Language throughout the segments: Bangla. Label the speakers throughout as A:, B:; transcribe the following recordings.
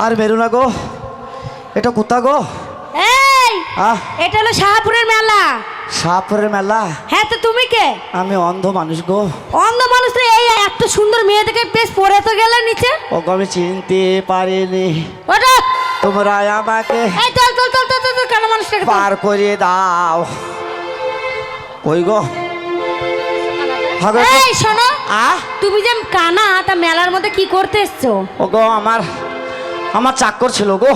A: আর বেরো না গো। এটা কোথা গো?
B: এই
A: আহ।
B: এটা হলো শাহপুরের মেলা।
A: সাপুরের মেলা?
B: হ্যাঁ তো তুমি কে?
A: আমি অন্ধ মানুষ গো।
B: অন্ধ মানুষ তো এই এত সুন্দর মেয়ে থেকে পেস পরে তো গেলে নিচে।
A: ও গো, আমি চিনতে পারিনি।
B: ওটা
A: তোমরা আমাকে
B: এই চল চল চল চল মানুষটাকে।
A: পার করিয়ে দাও। কই গো।
B: এই শোনো।
A: আহ?
B: তুমি যে কানা তা মেলার মধ্যে কি করতে এসছো?
A: ও গো আমার আমার চাকর ছিল গো।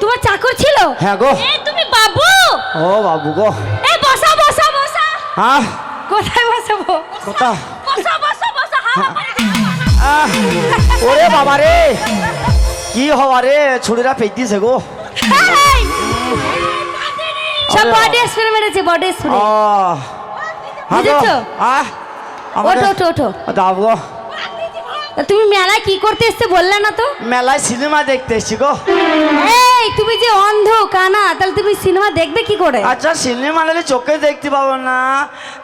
B: তোমার চাকর ছিল?
A: হ্যাঁ গো।
B: তুমি বাবু?
A: ও বাবু গো।
B: এই বসা বসা বসা।
A: হ্যাঁ
B: কোথায় বসাবো?
A: কোথা
B: বসা বসা বসা।
A: আহ, ওরে বাবা রে। কি হওয়া রে? ছুরিরা পেইতিছে গো।
B: এই! সব বডি স্প্রে মেরেছে বডি স্প্রে
A: ও হ্যাঁ গো? আহ।
B: ওঠো ওঠো ওঠো।
A: দাও গো।
B: তা তুমি মেলায় কি করতে এসছে বললে না তো?
A: মেলায় সিনেমা দেখতে এসছি গো।
B: এই তুমি যে অন্ধ কানা তাহলে তুমি সিনেমা দেখবে কি করে?
A: আচ্ছা সিনেমা নালে চোখে দেখতে পাবো না।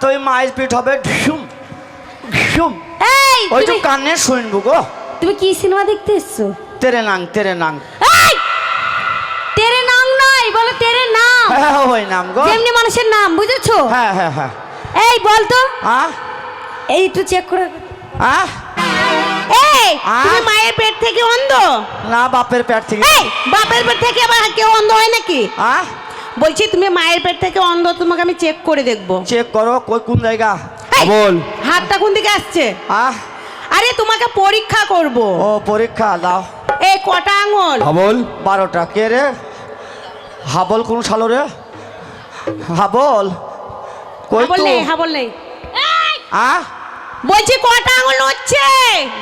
A: তো ওই মায়ের পিঠ হবে ঢুম ঢুম
B: এই
A: ওই তো
B: তুমি
A: কানে শুনব গো।
B: তুমি কি সিনেমা দেখতে এসছো?
A: তেরে নাং তেরে নাং
B: এই! তেরে নাম নয় বলো তেরে নাম
A: হ্যাঁ ওই নাম গো।
B: যেমনি মানুষের নাম বুঝেছ?
A: হ্যাঁ হ্যাঁ হ্যাঁ।
B: এই বল তো
A: আহ
B: এই একটু চেক করে
A: আ?
C: তুমি মায়ের পেট থেকে অন্ধ?
A: না বাপের পেট থেকে।
C: এই বাপের পেট থেকে আবার কেউ অন্ধ হয় নাকি?
A: আহ
C: বলছি তুমি মায়ের পেট থেকে অন্ধ তোমাকে আমি চেক করে দেখব।
A: চেক করো কই কোন জায়গা? বল।
C: হাতটা কোন দিকে আসছে?
A: আহ
C: আরে তোমাকে পরীক্ষা করব।
A: ও পরীক্ষা দাও।
C: এই কটা আঙুল?
A: হাবল। বারোটা। কে রে? হাবল কোন সালো রে? হাবল। কই তো
C: হ্যাঁ বললে
A: আহ
C: বলছি কটা আঙুল হচ্ছে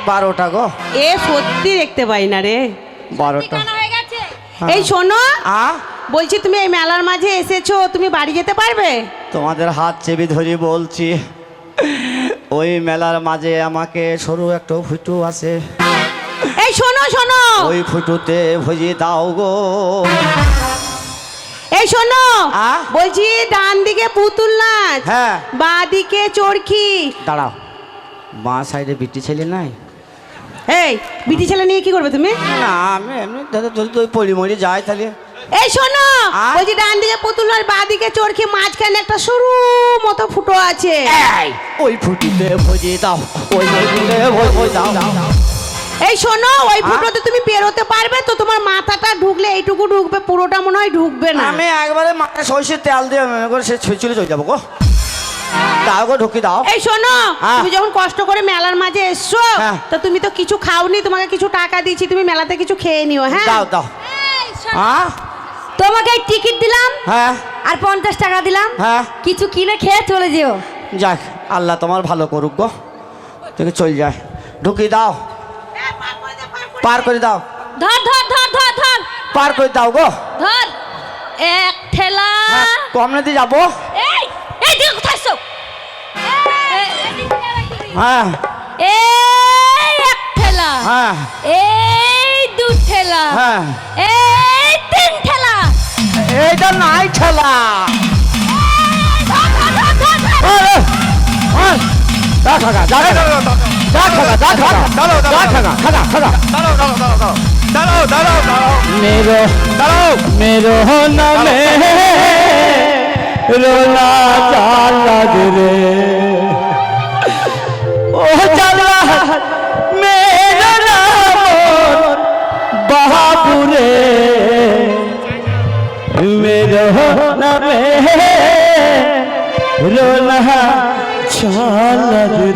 A: বারোটা গো।
C: এ সত্যি দেখতে পাই না রে।
A: বারোটা।
B: হয়ে গেছে?
C: এই শোনো
A: আহ
C: বলছি তুমি এই মেলার মাঝে এসেছ তুমি বাড়ি যেতে পারবে?
A: তোমাদের হাত চেপে ধরে বলছি ওই মেলার মাঝে আমাকে সরু একটা ফুটু আছে।
C: এই শোনো শোনো।
A: ওই ফুটুতে ভুজি দাও গো।
C: এই শোনো? বলছি ডান দিকে পুতুল নাচ
A: হ্যাঁ।
C: বাঁ দিকে চরকি
A: দাঁড়াও। বাঁ সাইডে বিটি ছেলে নাই।
C: এই বিটি ছেলে নিয়ে কি করবে তুমি?
A: না আমি এমনি দাদা যদি তুই পড়ি মরি যাই তাহলে।
C: এই শোনো? বলছি ডান দিকে পুতুল নাচ বাঁ দিকে চরকি মাঝখানে একটা সরু মতো ফুটো আছে।
A: ওই ফুটুতে ভুজি দাও ওই ফুটুতে ভুজি দাও।
C: এই শোনো ওই ফুটোতে তুমি বেরোতে পারবে তো তোমার মাথাটা ঢুকলে এইটুকু ঢুকবে পুরোটা মনে হয় ঢুকবে না।
A: আমি একবারে মাথায় সরষের তেল দিয়ে মনে করে সে চলে চলে যাব গো। দাও গো ঢুকি দাও।
C: এই শোনো তুমি যখন কষ্ট করে মেলার মাঝে এসছো
A: হ্যাঁ।
C: তো তুমি তো কিছু খাওনি তোমাকে কিছু টাকা দিয়েছি তুমি মেলাতে কিছু খেয়ে নিও হ্যাঁ?
A: দাও দাও। হ্যাঁ
B: তোমাকে এই টিকিট দিলাম
A: হ্যাঁ।
B: আর পঞ্চাশ টাকা দিলাম।
A: হ্যাঁ।
B: কিছু কিনে খেয়ে চলে যেও।
A: যাক আল্লাহ তোমার ভালো করুক গো। তুমি চল যায় ঢুকি দাও। পার করে দাও।
B: ধর ধর ধর ধর ধর।
A: পার করে দাও গো।
B: ধর। এক ঠেলা।
A: হ্যাঁ, কমনে দিয়ে যাব। হ্যাঁ।
B: এই এক ঠেলা।
A: হ্যাঁ।
B: এই দু ঠেলা।
A: হ্যাঁ।
B: এই তিন ঠেলা।
A: এইটা নাই ঠেলা।
B: ধর, ধর, ধর, ধর, ধর।
A: আরে,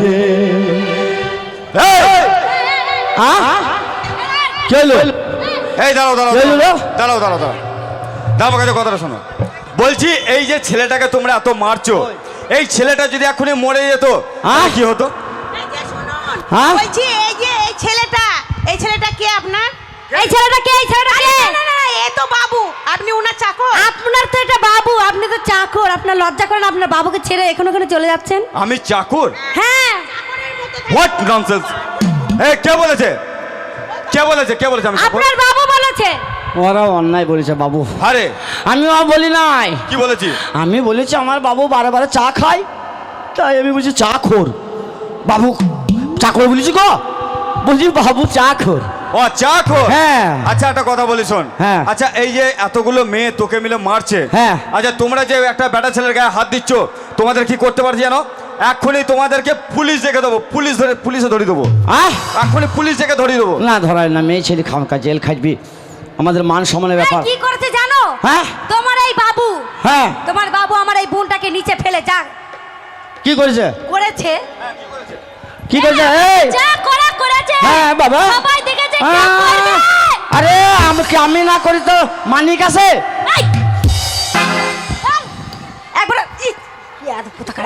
A: রে।
D: এই কথাটা শোনো। বলছি এই যে ছেলেটাকে তোমরা এত মারছো এই ছেলেটা যদি এখনই মরে যেত কি হতো?
C: এই যে এই ছেলেটা এই ছেলেটা কে আপনার?
B: এই ছেলেটা কে এই ছেলেটা
C: আপনি উনার চাকর?
B: আপনার তো এটা বাবু আপনি তো চাকর। আপনার লজ্জা করেন আপনার বাবুকে ছেড়ে এখানে ওখানে চলে যাচ্ছেন?
D: আমি চাকর?
B: হ্যাঁ।
D: হোয়াট ননসেন্স এই কে বলেছে? কে বলেছে? কে বলেছে আমি চাকর?
B: আপনার বাবু বলেছে।
A: ওরা অন্যায় বলেছে বাবু।
D: আরে।
A: আমি আর বলি নাই।
D: কি বলেছি?
A: আমি বলেছি আমার বাবু বারে বারে চা খায় তাই আমি বলছি চা খোর বাবু চাকর বলেছি গো। বলছি বাবু চা খোর
D: ও চাকর
A: হ্যাঁ।
D: আচ্ছা একটা কথা বলি শোন।
A: হ্যাঁ।
D: আচ্ছা এই যে এতগুলো মেয়ে তোকে মিলে মারছে।
A: হ্যাঁ।
D: আচ্ছা তোমরা যে একটা বেটা ছেলের গায়ে হাত দিচ্ছ তোমাদের কি করতে পারছি জানো? এক্ষুনি তোমাদেরকে পুলিশ ডেকে দেবো। পুলিশ ধরে পুলিশে ধরিয়ে দেবো।
A: আহ!
D: এক্ষুনি পুলিশ ডেকে ধরিয়ে দেবো।
A: না ধরায় না মেয়ে ছেলে খামকা জেল খাটবি আমাদের মান সম্মানের ব্যাপার।
B: কি করেছে জানো?
A: হ্যাঁ?
B: তোমার এই বাবু।
A: হ্যাঁ।
B: তোমার বাবু আমার এই বোনটাকে নিচে ফেলে যা।
A: কি করেছে?
B: করেছে।
A: কি করেছে? এই!
B: যা করা করেছে।
A: হ্যাঁ বাবা। আরে আমি কি আমি না করি তো? মানিক আছে!
B: একবার ই!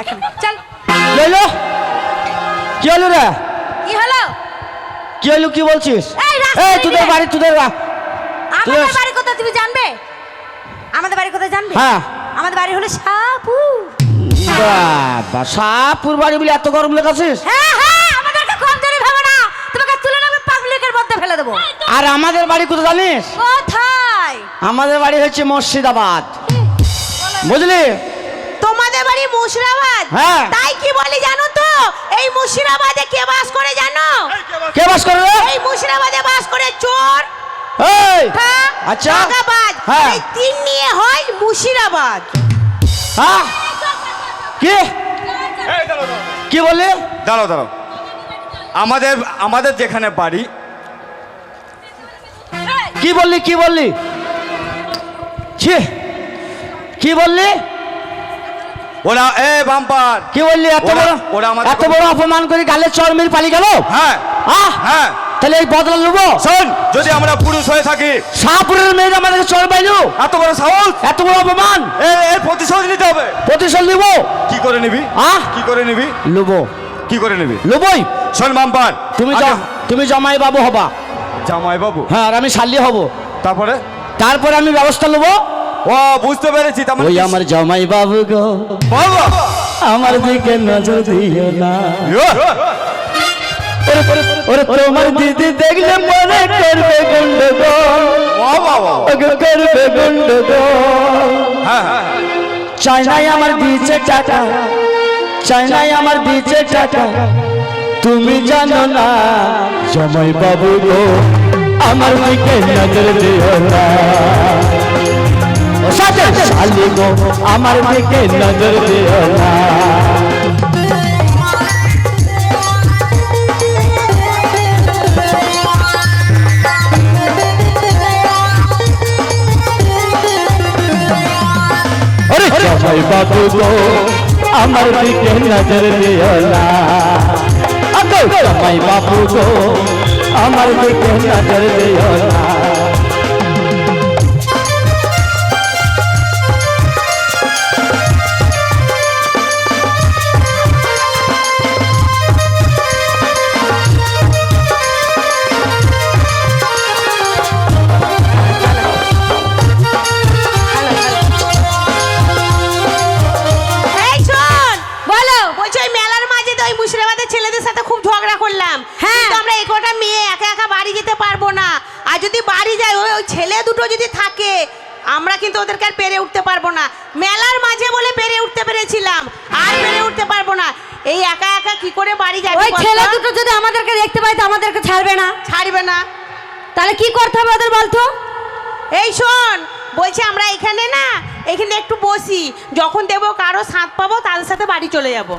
B: কি? চল।
A: লইলো হলো? রে?
B: কি হলো?
A: কি হলো কি বলছিস?
B: এই,
A: তোদের বাড়ি তোদের বা-
B: আমাদের
A: তুই-
B: বাড়ি কোথায় তুমি জানবে? আমাদের বাড়ি কোথায় জানবে?
A: হ্যাঁ।
B: আমাদের বাড়ি হলো সাপুর
A: বাবা শাহপুর বাড়ি বলে এত গরম লেগেছিস?
B: হ্যাঁ হ্যাঁ আমাদেরকে কম জানি ভাবো না তোমাকে তুলে নেবে পাবলিকের মধ্যে ফেলে দেবো
A: আর আমাদের বাড়ি কোথায় জানিস?
B: কোথায়?
A: আমাদের বাড়ি হচ্ছে মুর্শিদাবাদ। বুঝলি?
C: তোমাদের বাড়ি মুর্শিদাবাদ?
A: হ্যাঁ।
C: তাই কি বলি জানো তো? এই মুর্শিদাবাদে কে বাস করে জানো?
A: কে বাস করে
C: এই মুর্শিদাবাদে বাস করে চোর
A: এই! আচ্ছা।
C: টাকাবাজ
A: হ্যাঁ।
C: এই তিন নিয়ে হয় মুর্শিদাবাদ।
A: হ্যাঁ। কি? কি বললি?
D: দাঁড়াও দাঁড়াও। আমাদের আমাদের যেখানে বাড়ি
A: কি বললি কি বললি? ছি কি বললি?
D: ওরা এ বাম্পার।
A: কি বললি এত বড়
D: ওরা আমাদের
A: এত বড় অপমান করে গালে চর মেরে পালিয়ে গেল?
D: হ্যাঁ।
A: আহ!
D: হ্যাঁ।
A: তাহলে এই বদলা নেব?
D: শোন যদি আমরা পুরুষ হয়ে থাকি।
A: শাহপুরের মেয়েরা আমাদেরকে চর পাইলো।
D: এত বড় সাহস?
A: এত বড় অপমান?
D: এর এর প্রতিশোধ নিতে হবে।
A: প্রতিশোধ নিবো?
D: কি করে নিবি?
A: আহ!
D: কি করে নিবি?
A: লুবো।
D: কি করে নিবি?
A: লুবই।
D: শোন বাম্পার
A: তুমি তুমি জমাই বাবু হবা।
D: জামাই বাবু
A: হ্যাঁ আর আমি শালি হব।
D: তারপরে?
A: তারপরে আমি ব্যবস্থা নেব।
D: ও বুঝতে পেরেছি মানে
A: ওই আমার জামাই বাবু গো।
D: বাবা!
A: আমার দিকে নজর দিও না। ওরে তোমার দিদি দেখলে মনে করবে গন্ডগোল। করবে গন্ডগোল।
D: হ্যাঁ হ্যাঁ হ্যাঁ।
A: চাইনাই আমার দিয়েছে টাকা। চাইনাই আমার দিয়েছে টাকা। তুমি জানো না, জামাই বাবু গো, আমার দিকে নজর দিও না। শালি গো, আমার দিকে নজর দিও না। আমার দিকে নজর দিও না। জামাই বাবু গো আমার দিকে নজর দিও না।
C: ওই ছেলে দুটো যদি থাকে আমরা কিন্তু ওদেরকে আর পেরে উঠতে পারব না। মেলার মাঝে বলে পেরে উঠতে পেরেছিলাম আর পেরে উঠতে পারব না। এই একা একা কি করে বাড়ি যাবে
B: ওই ছেলে দুটো যদি আমাদেরকে দেখতে পায় তো আমাদেরকে ছাড়বে না।
C: ছাড়বে না।
B: তাহলে কি করতে হবে ওদের বলতো?
C: এই শোন বলছি আমরা এখানে না এখানে একটু বসি। যখন দেবো কারও সাঁত পাবো তাদের সাথে বাড়ি চলে যাব।